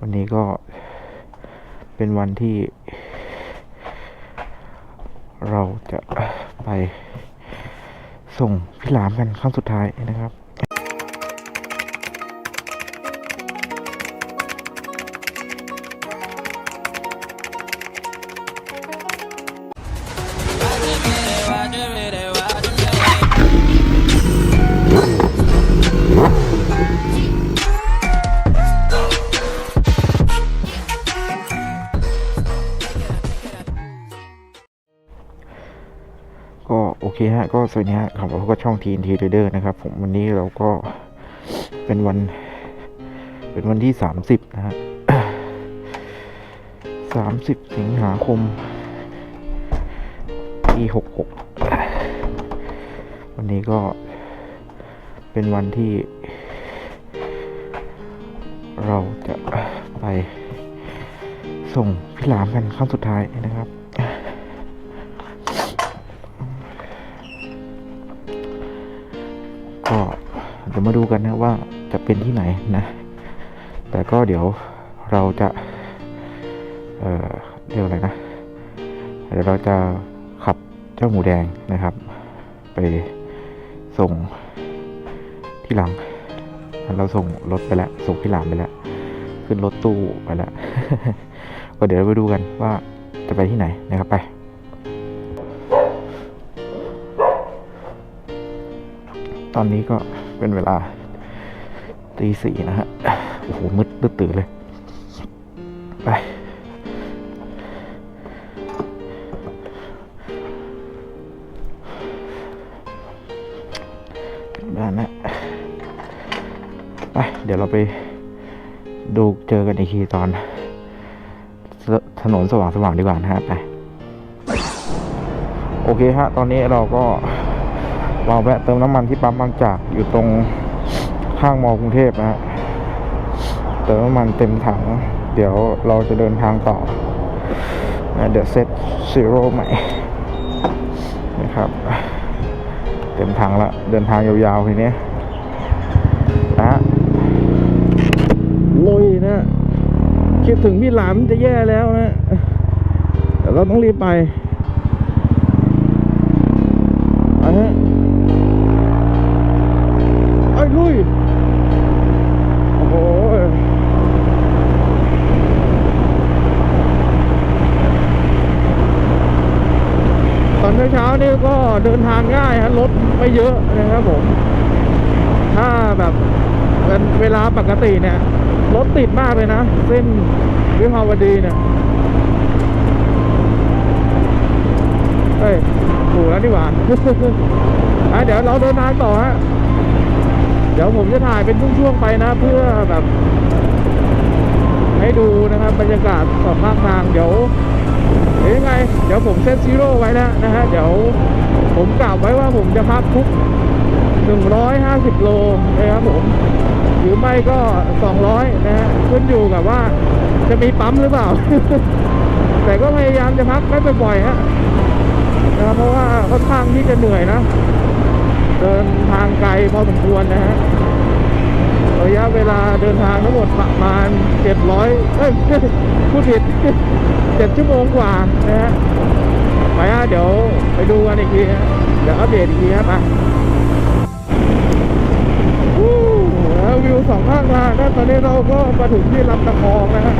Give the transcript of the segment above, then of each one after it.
วันนี้ก็เป็นวันที่ เราจะไปส่งพี่หลามกันครั้งสุดท้ายนะครับ สวัสดีฮะขับรถก็ช่อง TNT Trader นะครับ ผมวันนี้เราก็เป็นวัน เป็นวันที่ 30 นะฮะ30สิงหาคมปี66วันนี้ก็เป็นวันที่ เราจะไปส่งพี่หลามกันครั้งสุดท้ายนะครับ ดี๋ยวมาดูกันนะว่าจะเป็นที่ไหนนะ แต่ก็เดี๋ยวเราจะ เอ่อเรียกอะไรนะ เดี๋ยวเราจะขับเจ้าหมูแดงนะครับ ไปส่งที่หลัง เราส่งรถไปแล้ว ส่งพี่หลามไปแล้ว ขึ้นรถตู้ไปแล้ว ก็เดี๋ยวไปดูกันว่าจะไปที่ไหนนะครับไปตอนนี้ก็ เป็นเวลาตีสี่นะฮะ โอ้โห มืดตื่นเลย ไปบ้านนะไป เดี๋ยวเราไปดูเจอกันอีกทีตอน ถนนสว่างสว่างๆดีกว่านะฮะ ไป โอเคฮะ ตอนนี้เราก็ มาแวะเติมน้ำมันที่ปั๊มบางจากอยู่ตรงข้างมอกรุงเทพนะฮะเติมน้ำมันเต็มถัง เดี๋ยวเราจะเดินทางต่อนะเดี๋ยวเซตซีโร่ใหม่นะครับ เต็มถังละเดินทางยาวๆทีนี้นะฮะลุยนะ คิดถึงพี่หลามจะแย่แล้วนะแต่เราต้องรีบไป ไม่เยอะนะครับผม ถ้าแบบเป็นเวลาปกติเนี่ยรถติดมากเลยนะ เส้นวิภาวดีเนี่ยเฮ้ยถูกแล้วดีกว่าเดี๋ยวเราเดินทางต่อฮะ เดี๋ยวผมจะถ่ายเป็นช่วงๆไปนะ เพื่อแบบ ให้ดูนะครับบรรยากาศสองข้างทางเดี๋ยวเดี๋ยวยังไง เดี๋ยวผมเซตซีโร่ไว้แล้วนะฮะ เดี๋ยว ผมกล่าวไว้ว่าผมจะพักทุก 150 โลนะครับผม หรือไม่ก็ 200 นะฮะขึ้นอยู่กับว่าจะมีปั๊มหรือเปล่า แต่ก็พยายามจะพักไม่บ่อยๆฮะนะครับเพราะว่าค่อนข้างที่จะเหนื่อยนะ เดินทางไกลพอสมควรนะฮะระยะเวลาเดินทางทั้งหมดประมาณ 700 เอ้ยพูดผิด 7 ชั่วโมงกว่านะฮะ ไปฮะเดี๋ยวไปดูกันอีกทีฮะเดี๋ยวอัปเดตอีกทีครับไปวู้แล้ววิวสองข้างทางนะตอนนี้เราก็มาถึงที่ลำตะคองนะฮะ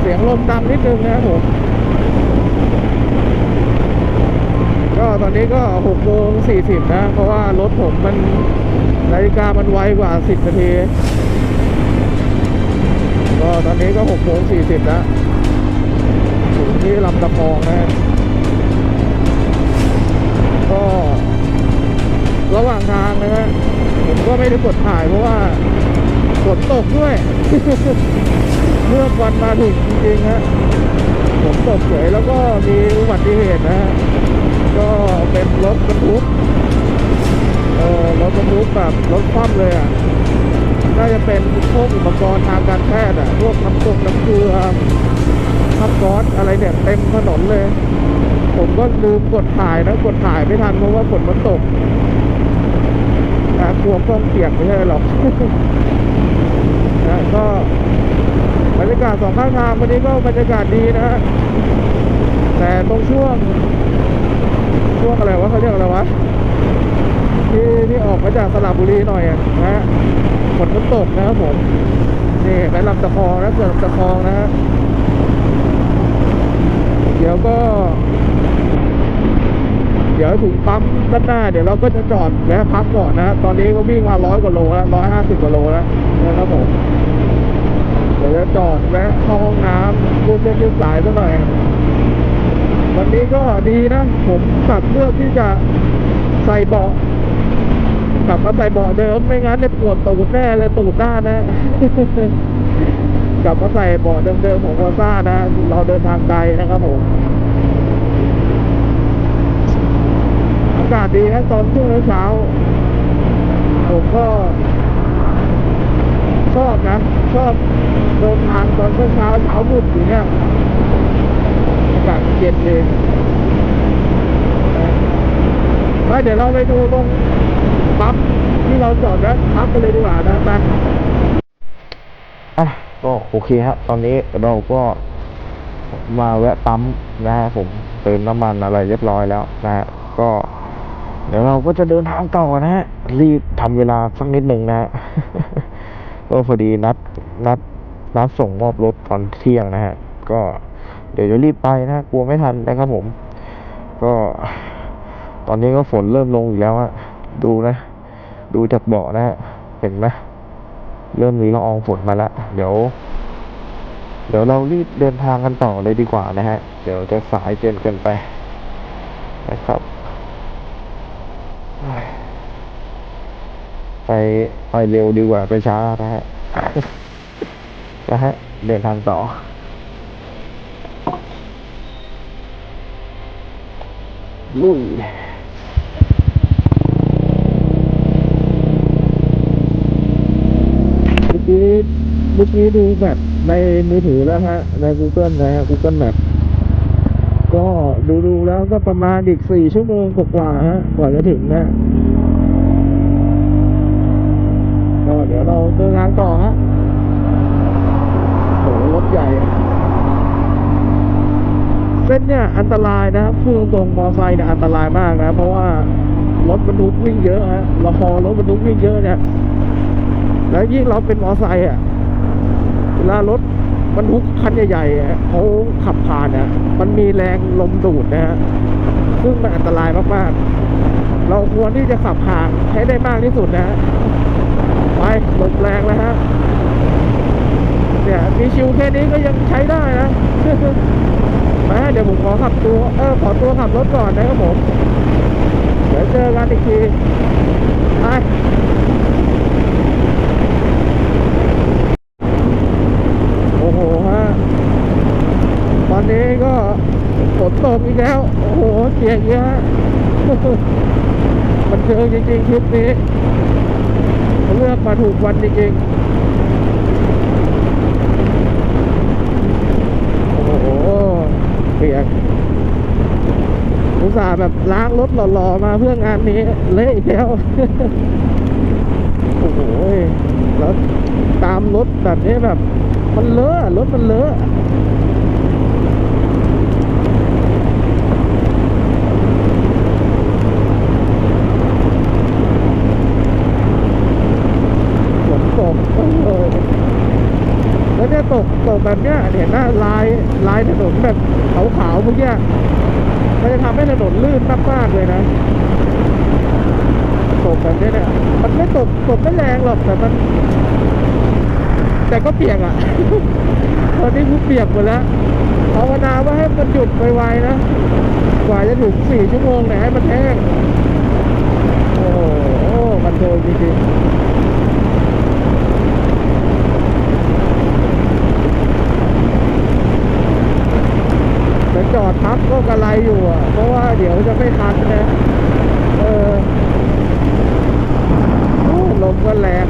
เสียงลมดังนิดนึงนะครับผมก็ตอนนี้ก็6โมง40นะ เพราะว่ารถผมมันนาฬิกามันไวกว่า10นาทีก็ตอนนี้ก็6โมง40แล้ว ที่ลำตะคองนะก็ระหว่างทางนะฮะผมก็ไม่ได้กดถ่ายเพราะว่าฝนตกด้วยเมื่อวันมาถึงจริงๆฮะฝนตกเฉยแล้วก็มีอุบัติเหตุนะฮะก็เป็นรถบรรทุกเอ่อรถบรรทุกแบบรถคว่ำเลยอะน่าจะเป็นพวกอุปกรณ์ทางการแพทย์อะพวกน้ำตกน้ำเกลือ น้ำก๊อซอะไรเนี่ยเต็มถนนเลย ผมก็ลืมกดถ่ายนะกดถ่ายไม่ทันเพราะว่าฝนมันตกนะกลัวกล้องเปียกไม่ใช่หรอกนะก็บรรยากาศสองข้างทางวันนี้ก็บรรยากาศดีนะฮะแต่ตรงช่วง ช่วงอะไรวะเขาเรียกอะไรวะที่ที่ออกมาจากสระบุรีหน่อยนะฮะฝนมันตกนะครับผมนี่ไปลำตะคองนะเกิดลำตะคองนะฮะ ดี๋ยวก็ เดี๋ยวถึงปั๊มด้านหน้า เดี๋ยวเราก็จะจอดแวะพักก่อนนะตอนนี้ก็วิ่งมาร้อยกว่าโลแล้วร้อยห้าสิบกว่าโลแล้วนะครับผมเดี๋ยวจะจอดแวะเข้าห้องน้ำรูดเล่นยืดสายสักหน่อยวันนี้ก็ดีนะ ผมกลับเลือกที่จะใส่เบาะกลับมาใส่เบาะเดิมไม่งั้นเนี่ยปวดตูดแน่เลยตูดหน้านะกลับมาใส่เบาะเดิมๆของวอซ่านะ เราเดินทางไกลนะครับผม อากาศดีนะตอนช่วงเช้า ผมก็ชอบนะชอบเดินทางตอนเช้าเช้าเช้ามืดอย่างเงี้ยอากาศเย็นเลยไปเดี๋ยวเราไปดูตรงปั๊มที่เราจอดแล้วพักกันเลยดีกว่านะไปอะก็โอเคฮะตอนนี้เราก็มาแวะปั๊มนะฮะผมเติมน้ำมันอะไรเรียบร้อยแล้วนะฮะก็ เดี๋ยวเราก็จะเดินทางต่อนะฮะ รีบทำเวลาสักนิดหนึ่งนะฮะก็พอดีนัดนัดนัดส่งมอบรถตอนเที่ยงนะฮะ ก็เดี๋ยวจะรีบไปนะกลัวไม่ทันนะครับผม ก็ตอนนี้ก็ฝนเริ่มลงอีกแล้วอะดูนะ ดูจากเบาะนะฮะ เห็นไหมเริ่มมีละอองฝนมาแล้วเดี๋ยว เดี๋ยวเรารีบเดินทางกันต่อเลยดีกว่านะฮะ เดี๋ยวจะสายเกินเกินไปนะครับ ไปไปเร็วดีกว่าไปช้านะฮะนะฮะเดินทางต่อลุยเมื่อกี้เมื่อกี้ดูแบบในมือถือแล้วฮะใน Google นะฮะ Google Map ก็ดูดูๆแล้วก็ประมาณอีกสี่ชั่วโมงกว่าๆฮะกว่าจะถึงนะก็เดี๋ยวเราเดินทางต่อฮะโหรถใหญ่ เส้นเนี่ยอันตรายนะครับพูดตรงมอไซค์เนี่ยอันตรายมากนะ เพราะว่ารถบรรทุกวิ่งเยอะฮะเราพอรถบรรทุกวิ่งเยอะเนี่ย แล้วยิ่งเราเป็นมอไซค์อะเวลารถ บรรทุกคันใหญ่ๆเขาขับผ่านอะมันมีแรงลมดูดนะฮะซึ่งมันอันตรายมากๆ เราควรที่จะขับห่างให้ได้มากที่สุดนะฮะไปลมแรงแล้วฮะเนี่ยมีชิวแค่นี้ก็ยังใช้ได้นะมาเดี๋ยวผมขอขับตัวเออขอตัวขับรถก่อนนะครับผม เดี๋ยวเจอกันอีกทีไปโอ้โหฮะ ตอนนี้ก็ ฝนตกอีกแล้ว โอ้โห เสียเยอะฮะมันเชิงจริงๆคลิปนี้เลือกมาถูกวันจริงๆ โอ้โหเปียกอุตส่าห์แบบล้างรถหล่อๆ มาเพื่องานนี้ เละอีกแล้ว โอ้โหแล้วตามรถแบบนี้แบบ มันเลอะรถมันเลอะ ฝนตกเออแล้วเนี่ยตกตกแบบเนี้ยเห็นหน้าลายลายถ นแบบขาวๆเมื่อกี้มันจะทำให้ถนนลื่นมากๆเลยนะตกแบบนี้เนี่ยมันไม่ตกตกไม่แรงหรอกแต่มัน แต่ก็เปียกอะ ตอนนี้กูเปียกหมดแล้วภาวนาว่าให้มันหยุดไวๆนะกว่าจะถึงสี่ชั่วโมงเนี่ยให้มันแห้งโอ้โหมันเทิงจริงๆ พักก็กระไรอยู่อะ เพราะว่าเดี๋ยวจะไม่ทันนะ เออลมก็แรง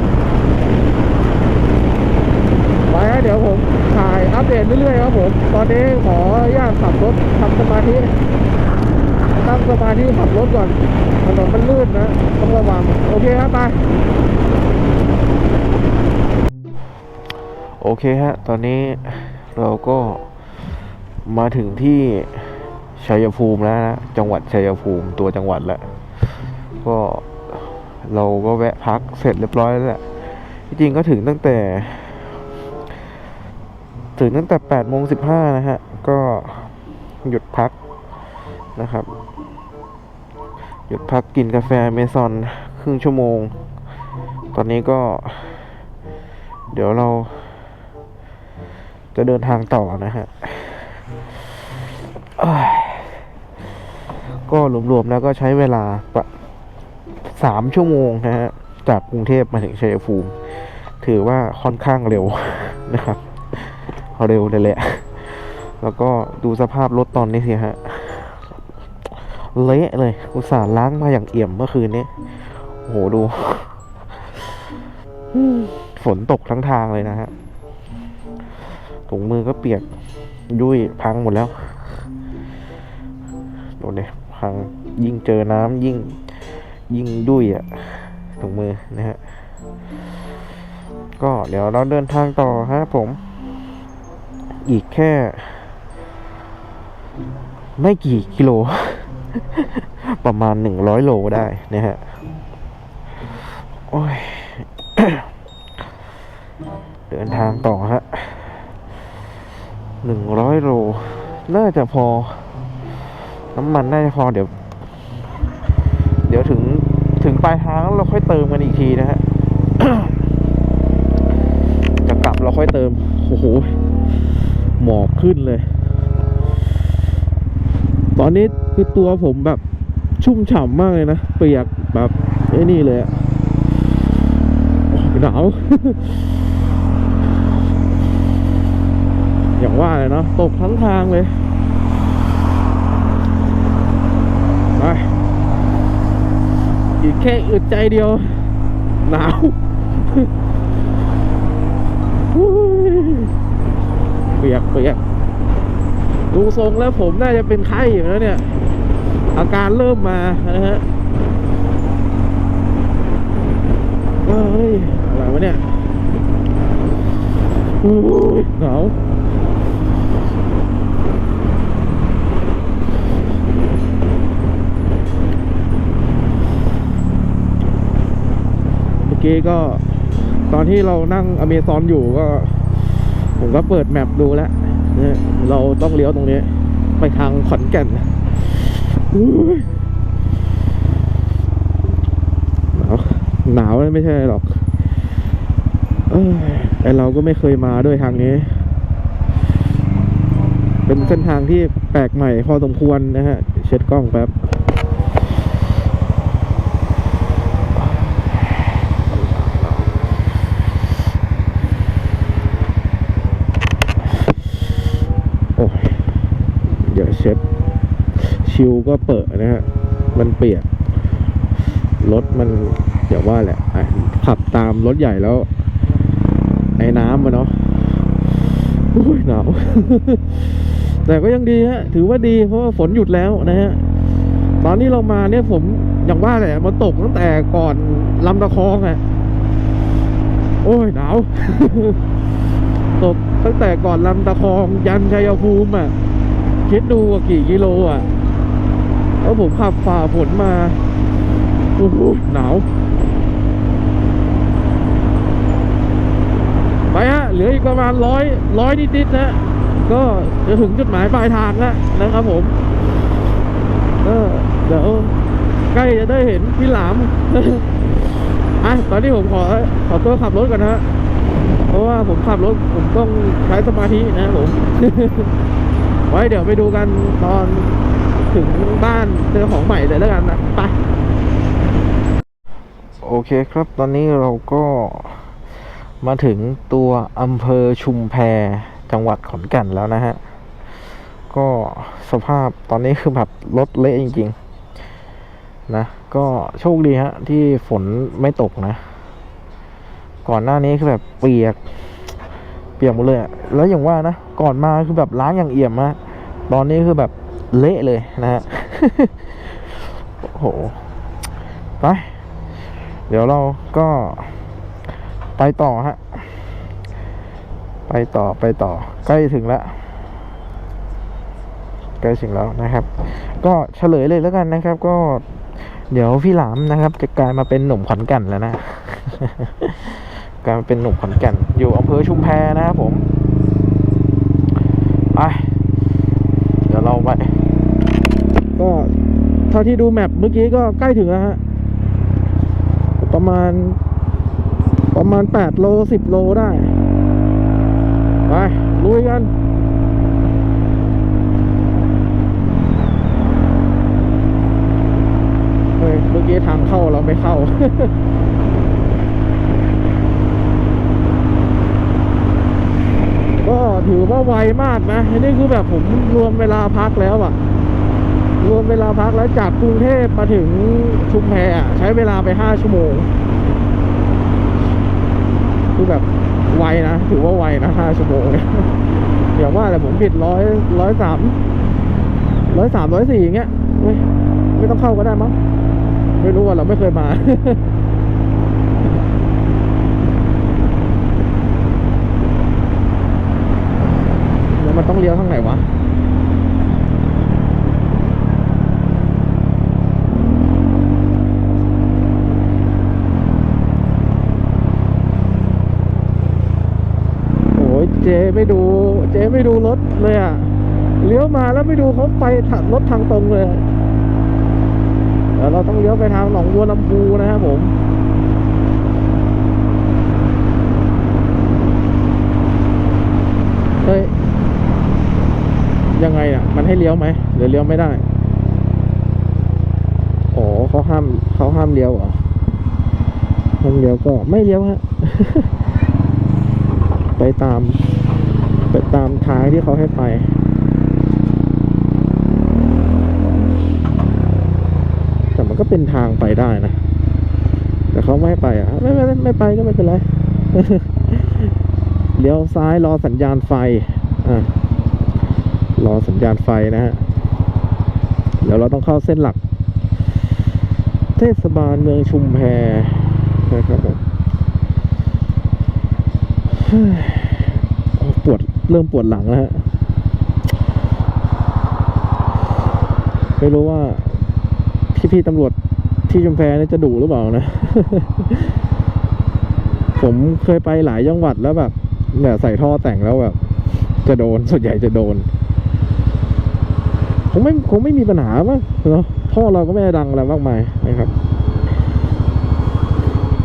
ไปฮะเดี๋ยวผมถ่ายอัปเดตเรื่อยๆครับผม ตอนนี้ขออนุญาตขับรถทำสมาธิตั้งสมาธิขับรถก่อนถนนมันลื่นนะต้องระวังโอเคครับไปโอเคฮะ ตอนนี้เราก็ มาถึงที่ชัยภูมิแล้วนะจังหวัดชัยภูมิตัวจังหวัดแล้วก็เราก็แวะพักเสร็จเรียบร้อยแล้วแหละจริงก็ถึงตั้งแต่ ถึงตั้งแต่แปดโมงสิบห้านะฮะ ก็หยุดพักนะครับ หยุดพักกินกาแฟเมซอนครึ่งชั่วโมง ตอนนี้ก็ เดี๋ยวเราจะเดินทางต่อนะฮะ ก็รวมๆแล้วก็ใช้เวลาประสามชั่วโมงนะฮะ จากกรุงเทพมาถึงชัยภูมิ ถือว่าค่อนข้างเร็วนะครับเร็วเลยแหละ แล้วก็ดูสภาพรถตอนนี้สิฮะ เละเลย อุตส่าห์ล้างมาอย่างเอี่ยมเมื่อคืนนี้โอ้โหดู ฝนตกทั้งทางเลยนะฮะ ถุงมือก็เปียก ยุ่ยพังหมดแล้ว ดูเนี่ยพังยิ่งเจอน้ำยิ่งยิ่งยุ่ยอะถุงมือนะฮะก็เดี๋ยวเราเดินทางต่อฮะผม อีกแค่ ไม่กี่กิโล ประมาณหนึ่งร้อยโลได้นะฮะ โอ้ย เดินทางต่อฮะหนึ่งร้อยโล น่าจะพอ น้ำมันน่าจะพอเดี๋ยว เดี๋ยวถึงถึงปลายทางเราค่อยเติมกันอีกทีนะฮะจะกลับเราค่อยเติมโอ้โหหมอกขึ้นเลย ตอนนี้คือตัวผมแบบชุ่มฉ่ำมากเลยนะเปียกแบบไอ้นี่เลยอะโอ้ยหนาวอย่างว่าเลยเนาะตกทั้งทางเลย ไปอีกแค่อึดใจเดียว หนาวเปียกเปียกดูทรงแล้วผมน่าจะเป็นไข้อยู่แล้วเนี่ย อาการเริ่มมานะฮะเฮ้ย อะไรวะเนี่ยอุ๊ยหนาว กี้ก็ ตอนที่เรานั่งอเมซอนอยู่ก็ ผมก็เปิดแมปดูแล้วเนี่ยเราต้องเลี้ยวตรงนี้ ไปทางขอนแก่นหนาวหนาวไม่ใช่หรอกเอ้ยแต่เราก็ไม่เคยมาด้วยทางนี้ เป็นเส้นทางที่แปลกใหม่พอสมควรนะฮะ เช็ดกล้องแป๊บ โอ้ยเดี๋ยวเช็ด ชิวก็เปิดนะฮะ มันเปียก รถมันเดี๋ยวว่าแหละอ่ขับตามรถใหญ่แล้ว ไอ้น้ำมันเนาะโอ้ยหนาว แต่ก็ยังดีฮะ ถือว่าดีเพราะว่าฝนหยุดแล้วนะฮะ ตอนนี้เรามาเนี่ยผมอย่างว่าแหละมันตกตั้งแต่ก่อนลำตะคองอะ่ะโอ้ยหนาวตกตั้งแต่ก่อนลำตะคองยันชัยภูมิอะ คิดดูกี่กิโลอะ แล้วผมขับฝ่าฝนมาโอ้โหหนาว ไปฮะ เหลืออีกประมาณร้อยร้อยนิดๆนะ ก็จะถึงจุดหมายปลายทางแล้วนะครับผมก็เดี๋ยวใกล้จะได้เห็นพี่หลามอะตอนนี้ผมขอขอตัวขับรถก่อนนะฮะเพราะว่าผมขับรถผมต้องใช้สมาธินะผม ไว้เดี๋ยวไปดูกันตอน ถึงบ้านเจอของใหม่เลยแล้วกันนะไปโอเคครับ ตอนนี้เราก็มาถึงตัวอำเภอชุมแพจังหวัดขอนแก่นแล้วนะฮะ ก็สภาพตอนนี้คือแบบรถเละจริงๆนะ ก็โชคดีฮะ ที่ฝนไม่ตกนะ ก่อนหน้านี้คือแบบเปียก เปียกหมดเลยอะแล้วอย่างว่านะ ก่อนมาคือแบบล้างอย่างเอี่ยมมากตอนนี้คือแบบ เละเลยนะฮะโอ้โหไป เดี๋ยวเราก็ไปต่อฮะ ไปต่อไปต่อ ใกล้ถึงแล้วใกล้ถึงแล้วนะครับ ก็เฉลยเลยแล้วกันนะครับ ก็เดี๋ยวพี่หลามนะครับ จะกลายมาเป็นหนุ่มขอนแก่นแล้วนะกลายมาเป็นหนุ่มขอนแก่นอยู่อำเภอชุมแพนะครับผมไปเดี๋ยวเราไป ก็เท่าที่ดูแมปเมื่อกี้ก็ใกล้ถึงแล้วฮะ ประมาณ ประมาณแปดโลสิบโลได้ ไป ลุยกันเฮ้ยเมื่อกี้ทางเข้าเราไม่เข้าก็ถือว่าไวมากนะนนี้คือแบบผมรวมเวลาพักแล้วอะ รวมเวลาพักแล้วจากกรุงเทพมาถึงชุมแพใช้เวลาไปห้าชั่วโมง คือแบบไวนะ ถือว่าไวนะห้าชั่วโมงเนี่ยอย่าว่าแต่ผมผิดร้อยร้อยสามร้อยสามร้อยสี่อย่างเงี้ยเว้ยไม่ต้องเข้าก็ได้มั้งไม่รู้ว่าเราไม่เคยมาแล้วมันต้องเลี้ยวทางไหนวะ ไม่ดู เจ๊ไม่ดูรถเลยอะเลี้ยวมาแล้วไม่ดูเขาไปถัดรถทางตรงเลยเดี๋ยวเราต้องเลี้ยวไปทางหนองบัวลำพูนะครับผมเฮ้ยยังไงอะ มันให้เลี้ยวไหมหรือเลี้ยวไม่ได้โอ้เขาห้ามเขาห้ามเลี้ยวเหรอห้ามเลี้ยวก็ไม่เลี้ยวฮะไปตาม ตามทางที่เขาให้ไปแต่มันก็เป็นทางไปได้นะ แต่เขาไม่ให้ไปอะไม่ไม่ไม่ไปก็ไม่เป็นไรเลี้ยวซ้ายรอสัญญาณไฟอะรอสัญญาณไฟนะฮะเดี๋ยวเราต้องเข้าเส้นหลัก เทศบาลเมืองชุมแพนะครับผมเฮ้ เริ่มปวดหลังแล้วฮะ ไม่รู้ว่า พี่ๆตำรวจที่ชุมแพนี่จะดุหรือเปล่านะ ผมเคยไปหลายจังหวัดแล้วแบบเนี่ยใส่ท่อแต่งแล้วแบบ จะโดนส่วนใหญ่จะโดน คงไม่คงไม่มีปัญหามั้งเนาะท่อเราก็ไม่ได้ดังอะไรมากมายนะครับ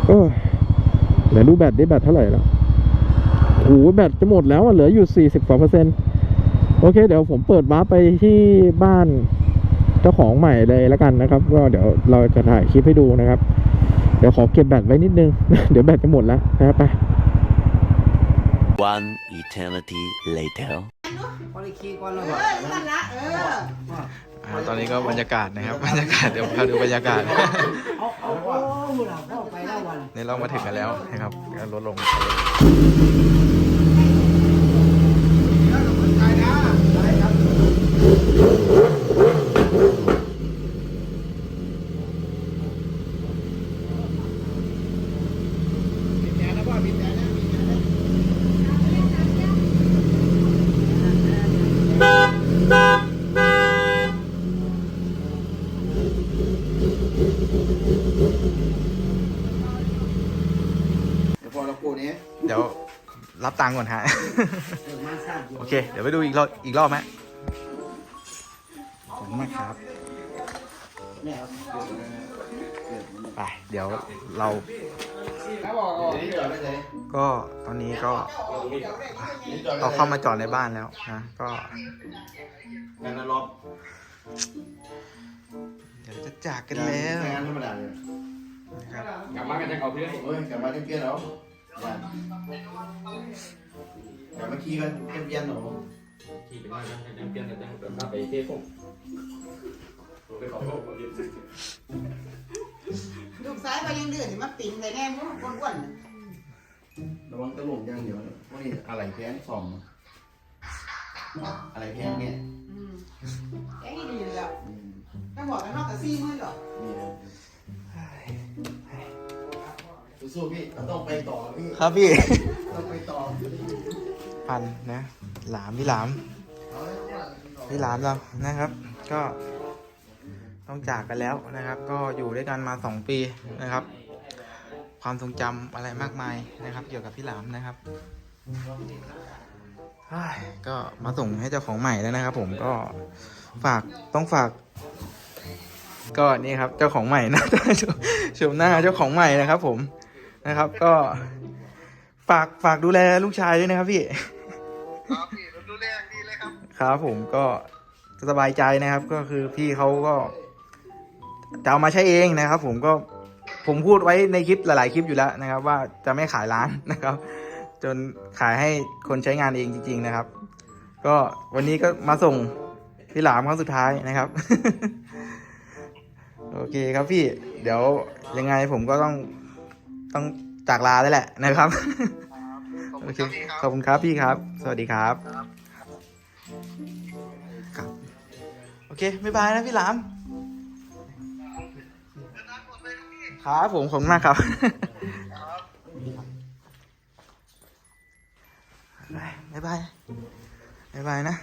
เออเดี๋ยวดูแบตดิแบตเท่าไหร่แล้ว โอ้โหแบตจะหมดแล้วอะเหลืออยู่สี่สิบกว่าเปอร์เซ็นต์โอเค เดี๋ยวผมเปิดวาร์ปไปที่บ้านเจ้าของใหม่เลยแล้วกันนะครับ ก็เดี๋ยวเราจะถ่ายคลิปให้ดูนะครับ เดี๋ยวขอเก็บแบตไว้นิดนึง เดี๋ยวแบตจะหมดแล้วนะครับไป One eternity later. พอได้ขี่ก่อนแล้วเอก็อนั่นละเอออ่าตอนนี้ก็บรรยากาศนะครับ บรรยากาศเดี๋ยวพาดูบรรยากาศเอาเอาโอ้โหเราเข้าไปแล้ววันนี่เรามาถึงกันแล้วนะครับก็ลดลง เดี๋ยวพอเรากูนี้เดี๋ยวรับตังค์ก่อนฮะ เดี๋ยวมาสร้างโอเค เดี๋ยวไปดูอีกรอบอีกรอบไหมขอบคุณมากครับ เนี่ยครับ ไป เดี๋ยวเรา แล้วบอกเอาเดี๋ยวไปไหนก็ตอนนี้ก็เราเข้ามาจอดในบ้านแล้วนะก็งานนรกเดี๋ยวจะจากกันแล้วงานธรรมดาเลยนะครับกลับมากันจะเอาเพื่อนโอ้ยกลับมาเที่ยงแล้วงากลับมาขี่กันเที่ยงหนูขี่ไปบ้านกันยังเปลี่ยนกันยังแบบว่าไปเทพผมไปขอโทษคนเดียว ลูกซ้ายไปยังเดือดมาปิ่นใส่แน่พวกอ้วนระวังตะลุมอย่างเดียวนะพวกนี้อะไรแพงสองอะไรแพงเนี่ยๆอืมแกนี่ดีแล้วอืมถ้าบอกกันนอกจากซี่มือหรอกนี่นะสู้ๆพี่ต้องไปต่อพี่ครับพี่ ต้องไปต่อพันธ์นะ หลามพี่หลามพี่หลามเรานะครับ ก็ ต้องจากกันแล้วนะครับ ก็อยู่ด้วยกันมาสองปีนะครับ ความทรงจำอะไรมากมายนะครับ เกี่ยวกับพี่หลามนะครับเฮ้ยก็มาส่งให้เจ้าของใหม่แล้วนะครับ ผมก็ฝากต้องฝาก ก็นี่ครับ เจ้าของใหม่นะชมหน้าเจ้าของใหม่นะครับ ผมนะครับ ก็ฝากฝากดูแลลูกชายด้วยนะครับพี่ครับพี่ดูแลดีเลยครับ ครับผมก็สบายใจนะครับ ก็คือพี่เขาก็ จะเอามาใช้เองนะครับ ผมก็ผมพูดไว้ในคลิปหลาย ๆ คลิปอยู่แล้วนะครับ ว่าจะไม่ขายร้านนะครับ จนขายให้คนใช้งานเองจริง ๆ นะครับ ก็วันนี้ก็มาส่งพี่หลามครั้งสุดท้ายนะครับ โอเคครับพี่ เดี๋ยวยังไงผมก็ต้องต้องจากลาได้แหละนะครับโอเคขอบคุณครับพี่ครับ สวัสดีครับ ครับ โอเค บ๊ายบายนะพี่หลาม ครับผมขอบคุณมากครับ บ๊ายบาย บ๊ายบายนะ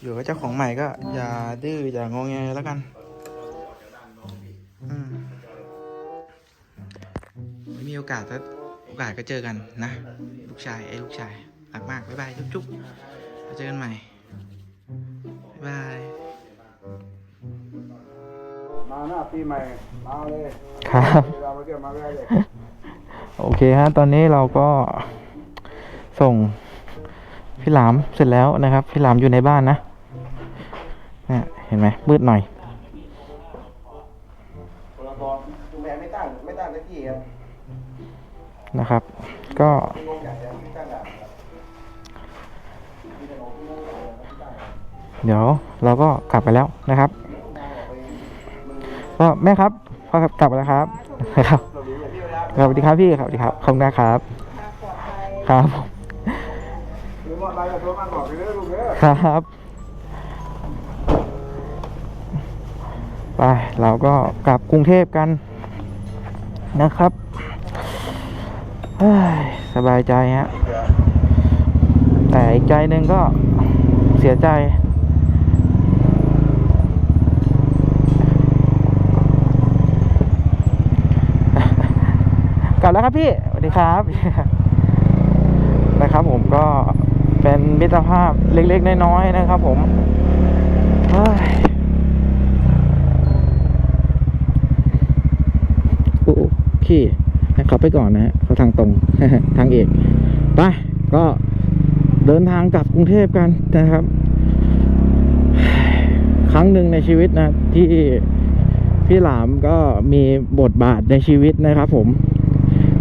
อยู่กับเจ้าของใหม่ก็ อย่าดื้ออย่างงงแงแล้วกันอืมไม่มีโอกาสก็โอกาสก็เจอกันนะ ลูกชายไอ้ลูกชายรักมาก บ๊ายบาย จุ๊บๆแล้วเจอกันใหม่ บ๊ายบาย มาหน้าปีใหม่ มาเลยครับเรามาเที่ยวมาเลยโอเคฮะ ตอนนี้เราก็ส่งพี่หลามเสร็จแล้วนะครับ พี่หลามอยู่ในบ้านนะเนี่ยเห็นไหมมืดหน่อยคนละบอลดูแลไม่ตั้งไม่ตั้งสักทีครับนะครับ ก็ งงใหญ่ครับไม่ตั้งอะเดี๋ยวเราก็กลับไปแล้วนะครับ ก็แม่ครับพ่อครับกลับแล้วครับครับสวัสดีครับพี่ครับสวัสดีครับขอบคุณนะครับ ครับผมหรือว่าอะไรก็โทรมาบอกเรื่อยลูกเด้อครับไปเราก็กลับกรุงเทพกันนะครับสบายใจฮะแต่อีกใจหนึ่งก็เสียใจับแล้วครับพี่สวัสดีครับนะครับ ผมก็เป็นมิตรภาพเล็กๆน้อยๆนะครับ ผมเฮ้ยโอเคให้เขาไปก่อนนะฮะเขาทางตรงทางเอกไปก็เดินทางกลับกรุงเทพกันนะครับ ครั้งหนึ่งในชีวิตนะที่พี่หลามก็มีบทบาทในชีวิตนะครับผม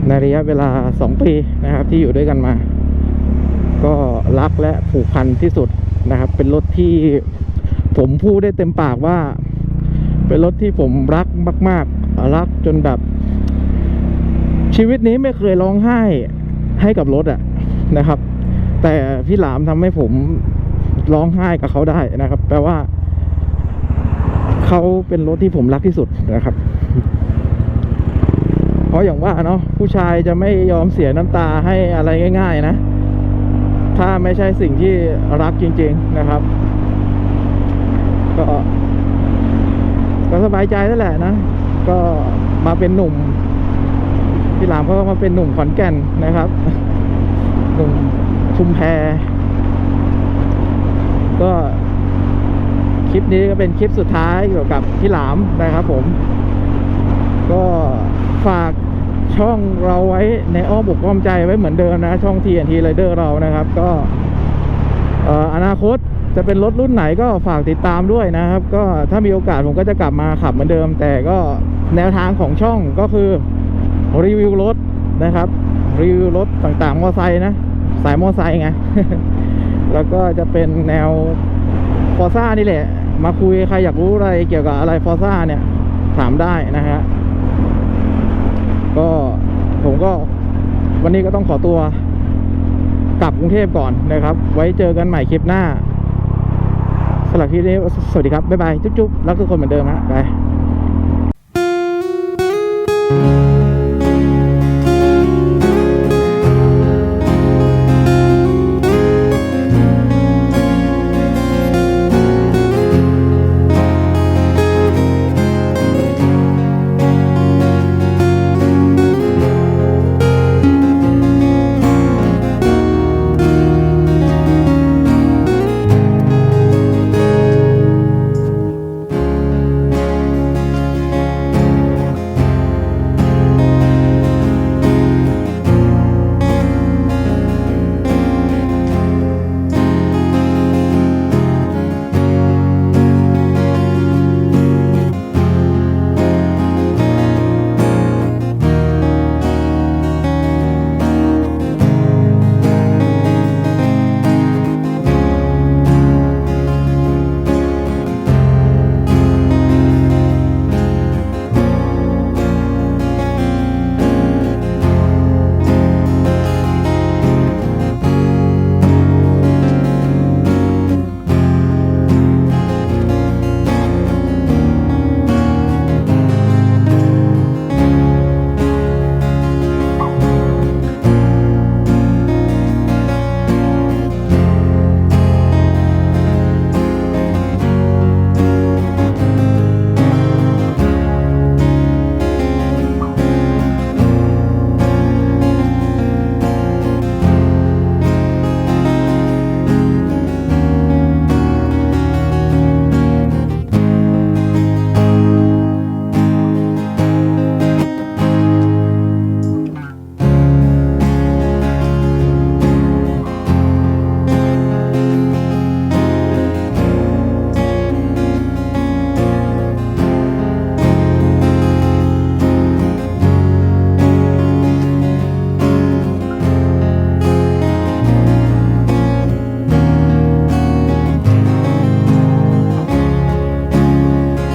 ในระยะเวลาสองปีนะครับที่อยู่ด้วยกันมา ก็รักและผูกพันที่สุดนะครับ เป็นรถที่ผมพูดได้เต็มปากว่า เป็นรถที่ผมรักมาก ๆ รักจนแบบ ชีวิตนี้ไม่เคยร้องไห้ให้กับรถอะนะครับ แต่พี่หลามทำให้ผมร้องไห้กับเขาได้นะครับ แปลว่า เขาเป็นรถที่ผมรักที่สุดนะครับ เพราะอย่างว่าเนาะผู้ชายจะไม่ยอมเสียน้ำตาให้อะไรง่าย ๆ นะ ถ้าไม่ใช่สิ่งที่รักจริง ๆนะครับ ก็ ก็สบายใจแล้วแหละนะ ก็มาเป็นหนุ่มพี่หลามก็มาเป็นหนุ่มขอนแก่นนะครับ หนุ่มชุมแพก็คลิปนี้ก็เป็นคลิปสุดท้ายเกี่ยวกับพี่หลามนะครับผม ก็ ฝากช่องเราไว้ในอ้อมอกอ้อมใจไว้เหมือนเดิมนะ ช่อง TNT Rider เรานะครับ ก็เอ่ออนาคตจะเป็นรถรุ่นไหนก็ฝากติดตามด้วยนะครับ ก็ถ้ามีโอกาสผมก็จะกลับมาขับเหมือนเดิม แต่ก็แนวทางของช่องก็คือรีวิวรถนะครับรีวิวรถต่างๆมอไซค์นะสายมอไซค์ไงแล้วก็จะเป็นแนวฟอร์ซ่านี่แหละ มาคุยใครอยากรู้อะไรเกี่ยวกับอะไรฟอร์ซ่าเนี่ยถามได้นะฮะ ก็ผมก็วันนี้ก็ต้องขอตัวกลับกรุงเทพก่อนนะครับ ไว้เจอกันใหม่คลิปหน้าสำหรับคลิปนี้สวัสดีครับ บ๊ายบาย จุ๊บๆรักทุกคนเหมือนเดิมฮะบาย